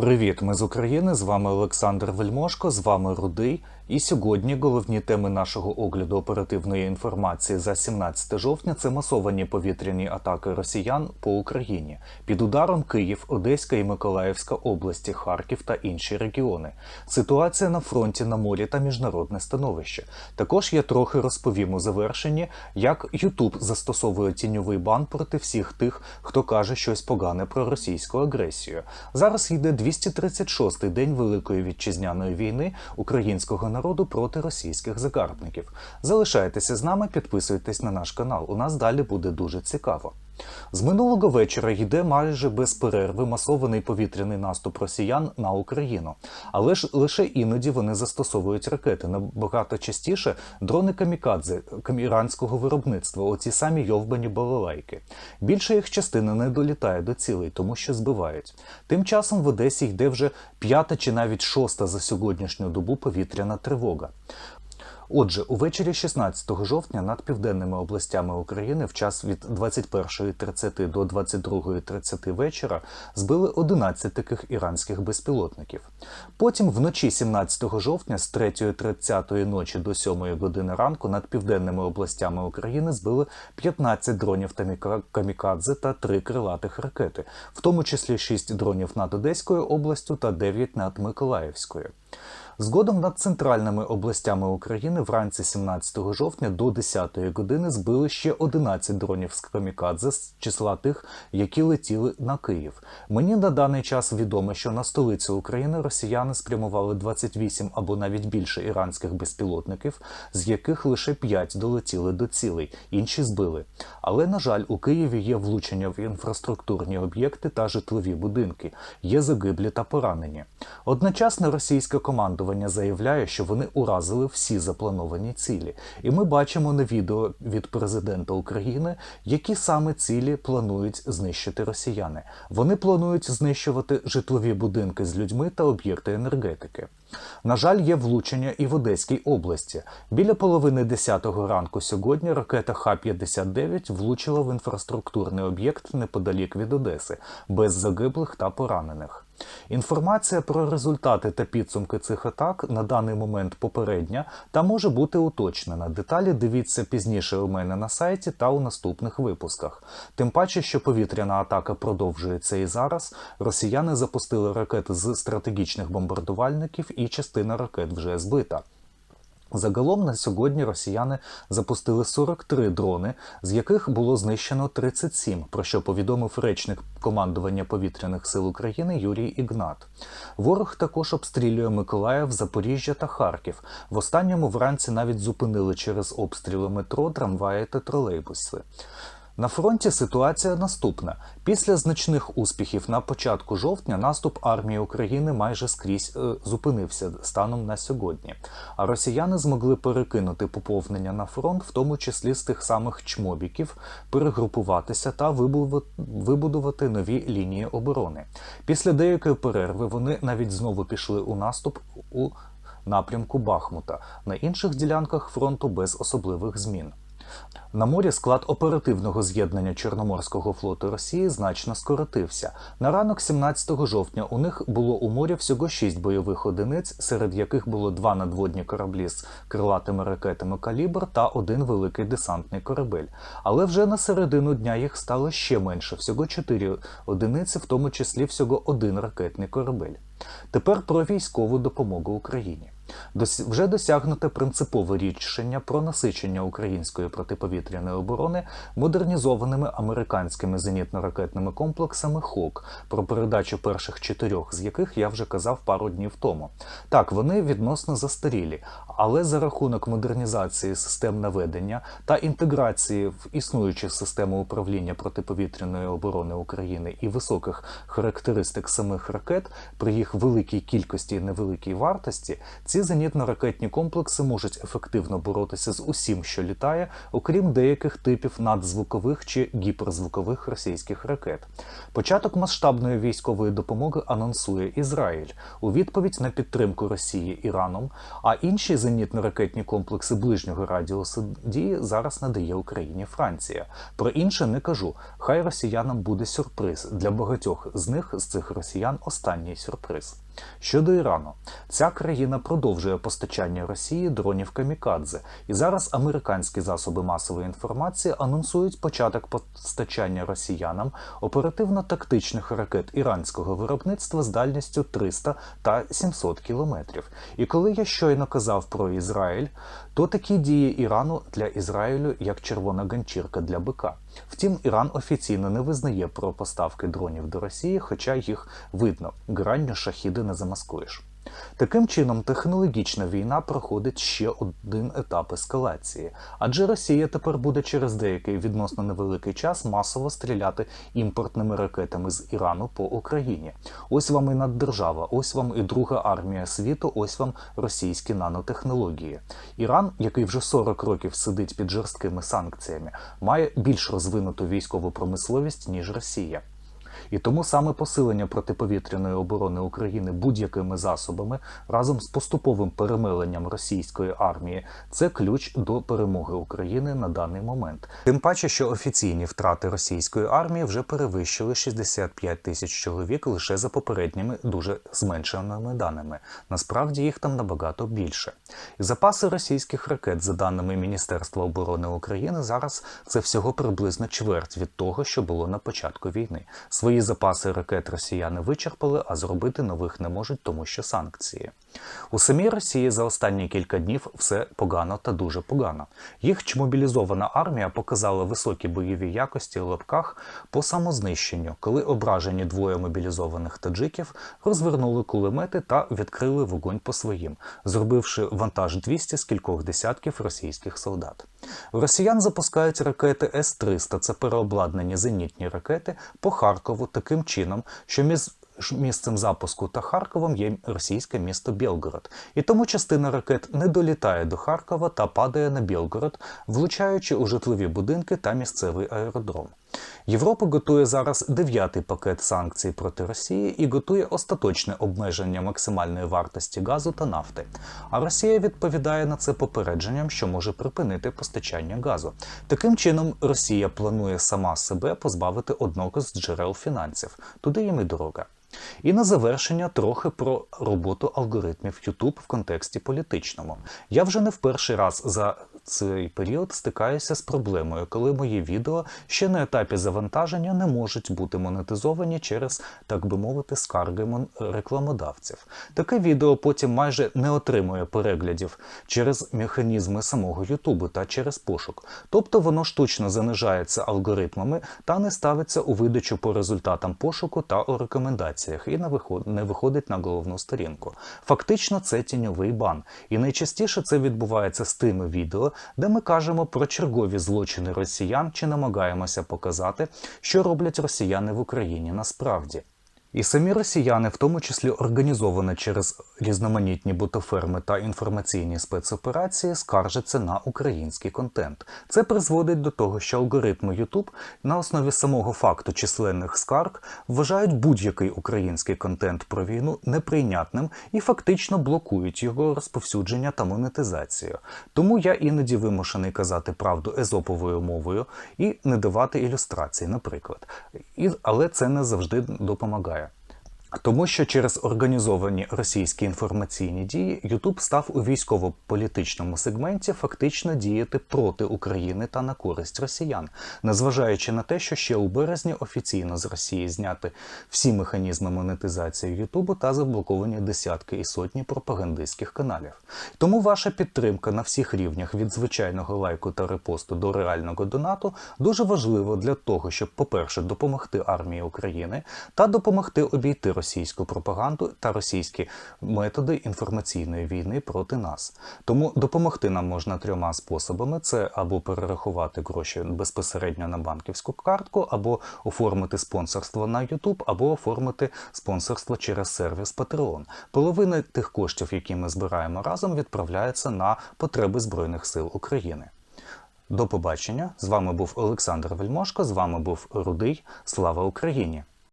Привіт, ми з України. З вами Олександр Вельмошко, з вами Рудий. І сьогодні головні теми нашого огляду оперативної інформації за 17 жовтня це масовані повітряні атаки росіян по Україні. Під ударом Київ, Одеська і Миколаївська області, Харків та інші регіони. Ситуація на фронті на морі та міжнародне становище. Також я трохи розповім у завершенні, як Ютуб застосовує тіньовий бан проти всіх тих, хто каже щось погане про російську агресію. Зараз йде 236-й день Великої вітчизняної війни українського народу проти російських загарбників. Залишайтеся з нами, підписуйтесь на наш канал. У нас далі буде дуже цікаво. З минулого вечора йде майже без перерви масований повітряний наступ росіян на Україну, але ж лише іноді вони застосовують ракети набагато частіше дрони камікадзе іранського виробництва, оці самі йовбані балалайки. Більша їх частина не долітає до цілей, тому що збивають. Тим часом в Одесі йде вже п'ята чи навіть шоста за сьогоднішню добу повітряна тривога. Отже, увечері 16 жовтня над південними областями України в час від 21.30 до 22.30 вечора збили 11 таких іранських безпілотників. Потім вночі 17 жовтня з 3.30 ночі до 7 години ранку над південними областями України збили 15 дронів та камікадзе та 3 крилатих ракети, в тому числі 6 дронів над Одеською областю та 9 над Миколаївською. Згодом над центральними областями України вранці 17 жовтня до 10 години збили ще 11 дронів з камікадзе з числа тих, які летіли на Київ. Мені на даний час відомо, що на столицю України росіяни спрямували 28 або навіть більше іранських безпілотників, з яких лише 5 долетіли до цілей, інші збили. Але на жаль, у Києві є влучення в інфраструктурні об'єкти та житлові будинки, є загиблі та поранені. Одночасно російське командування заявляє, що вони уразили всі заплановані цілі. І ми бачимо на відео від президента України, які саме цілі планують знищити росіяни. Вони планують знищувати житлові будинки з людьми та об'єкти енергетики. На жаль, є влучення і в Одеській області. Біля половини 10 ранку сьогодні ракета Х-59 влучила в інфраструктурний об'єкт неподалік від Одеси, без загиблих та поранених. Інформація про результати та підсумки цих атак на даний момент попередня та може бути уточнена. Деталі дивіться пізніше у мене на сайті та у наступних випусках. Тим паче, що повітряна атака продовжується і зараз. Росіяни запустили ракети з стратегічних бомбардувальників, і частина ракет вже збита. Загалом на сьогодні росіяни запустили 43 дрони, з яких було знищено 37, про що повідомив речник командування повітряних сил України Юрій Ігнат. Ворог також обстрілює Миколаїв, Запоріжжя та Харків. В останньому вранці навіть зупинили через обстріли метро, трамваї та тролейбуси. На фронті ситуація наступна. Після значних успіхів на початку жовтня наступ армії України майже скрізь е, зупинився станом на сьогодні. А росіяни змогли перекинути поповнення на фронт, в тому числі з тих самих чмобіків, перегрупуватися та вибудувати нові лінії оборони. Після деякої перерви вони навіть знову пішли у наступ у напрямку Бахмута, на інших ділянках фронту без особливих змін. На морі склад оперативного з'єднання Чорноморського флоту Росії значно скоротився. На ранок 17 жовтня у них було у морі всього 6 бойових одиниць, серед яких було два надводні кораблі з крилатими ракетами калібр та один великий десантний корабель. Але вже на середину дня їх стало ще менше, всього 4 одиниці, в тому числі всього один ракетний корабель. Тепер про військову допомогу Україні. Вже досягнуте принципове рішення про насичення української протиповітряної оборони модернізованими американськими зенітно-ракетними комплексами ХОК, про передачу перших чотирьох, з яких я вже казав пару днів тому. Так, вони відносно застарілі, але за рахунок модернізації систем наведення та інтеграції в існуючі системи управління протиповітряної оборони України і високих характеристик самих ракет при їх великій кількості і невеликій вартості, ці зенітно-ракетні комплекси можуть ефективно боротися з усім, що літає, окрім деяких типів надзвукових чи гіперзвукових російських ракет. Початок масштабної військової допомоги анонсує Ізраїль у відповідь на підтримку Росії Іраном, а інші зенітно-ракетні комплекси ближнього радіусу дії зараз надає Україні Франція. Про інше не кажу. Хай росіянам буде сюрприз. Для багатьох з них з цих росіян останній сюрприз. Щодо Ірану, ця країна продовжує постачання Росії дронів камікадзе, і зараз американські засоби масової інформації анонсують початок постачання росіянам оперативно-тактичних ракет іранського виробництва з дальністю 300 та 700 кілометрів. І коли я щойно казав про Ізраїль, то такі дії Ірану для Ізраїлю як червона ганчірка для бика. Втім, Іран офіційно не визнає про поставки дронів до Росії, хоча їх видно гранню шахіди не замаскуєш. Таким чином, технологічна війна проходить ще один етап ескалації, адже Росія тепер буде через деякий відносно невеликий час масово стріляти імпортними ракетами з Ірану по Україні. Ось вам і наддержава, ось вам і друга армія світу, ось вам російські нанотехнології. Іран, який вже 40 років сидить під жорсткими санкціями, має більш розвинуту військову промисловість ніж Росія. І тому саме посилення протиповітряної оборони України будь-якими засобами разом з поступовим перемиленням російської армії це ключ до перемоги України на даний момент. Тим паче, що офіційні втрати російської армії вже перевищили 65 тисяч чоловік лише за попередніми дуже зменшеними даними. Насправді їх там набагато більше. І запаси російських ракет, за даними Міністерства оборони України, зараз це всього приблизно чверть від того, що було на початку війни. Свої запаси ракет росіяни вичерпали, а зробити нових не можуть, тому що санкції. У самій Росії за останні кілька днів все погано та дуже погано. Їх чмобілізована армія показала високі бойові якості в лапках по самознищенню, коли ображені двоє мобілізованих таджиків розвернули кулемети та відкрили вогонь по своїм, зробивши вантаж 200 з кількох десятків російських солдат. У росіян запускають ракети С-300, це переобладнані зенітні ракети по Харкову таким чином, що між місцем запуску та Харковом є російське місто Білгород. І тому частина ракет не долітає до Харкова та падає на Білгород, влучаючи у житлові будинки та місцевий аеродром. Європа готує зараз дев'ятий пакет санкцій проти Росії і готує остаточне обмеження максимальної вартості газу та нафти. А Росія відповідає на це попередженням, що може припинити постачання газу. Таким чином, Росія планує сама себе позбавити одного з джерел фінансів. Туди їм і дорога. І на завершення трохи про роботу алгоритмів YouTube в контексті політичному. Я вже не в перший раз за цей період стикаюся з проблемою, коли мої відео ще на етапі завантаження не можуть бути монетизовані через, так би мовити, скарги рекламодавців. Таке відео потім майже не отримує переглядів через механізми самого Ютубу та через пошук. Тобто воно штучно занижається алгоритмами та не ставиться у видачу по результатам пошуку та у рекомендаціях і не виходить на головну сторінку. Фактично, це тіньовий бан. І найчастіше це відбувається з тими відео, де ми кажемо про чергові злочини росіян чи намагаємося показати, що роблять росіяни в Україні насправді. І самі росіяни, в тому числі організовані через різноманітні ботоферми та інформаційні спецоперації, скаржаться на український контент. Це призводить до того, що алгоритми YouTube на основі самого факту численних скарг вважають будь-який український контент про війну неприйнятним і фактично блокують його розповсюдження та монетизацію. Тому я іноді вимушений казати правду езоповою мовою і не давати ілюстрації, наприклад. І, Але це не завжди допомагає. Тому що через організовані російські інформаційні дії Ютуб став у військово-політичному сегменті фактично діяти проти України та на користь росіян, незважаючи на те, що ще у березні офіційно з Росії зняти всі механізми монетизації Ютубу та заблоковані десятки і сотні пропагандистських каналів. Тому ваша підтримка на всіх рівнях від звичайного лайку та репосту до реального донату дуже важлива для того, щоб, по-перше, допомогти армії України та допомогти обійти російську пропаганду та російські методи інформаційної війни проти нас. Тому допомогти нам можна трьома способами: це або перерахувати гроші безпосередньо на банківську картку, або оформити спонсорство на YouTube, або оформити спонсорство через сервіс Patreon. Половина тих коштів, які ми збираємо разом, відправляється на потреби Збройних сил України. До побачення. З вами був Олександр Вельмошко. З вами був Рудий. Слава Україні!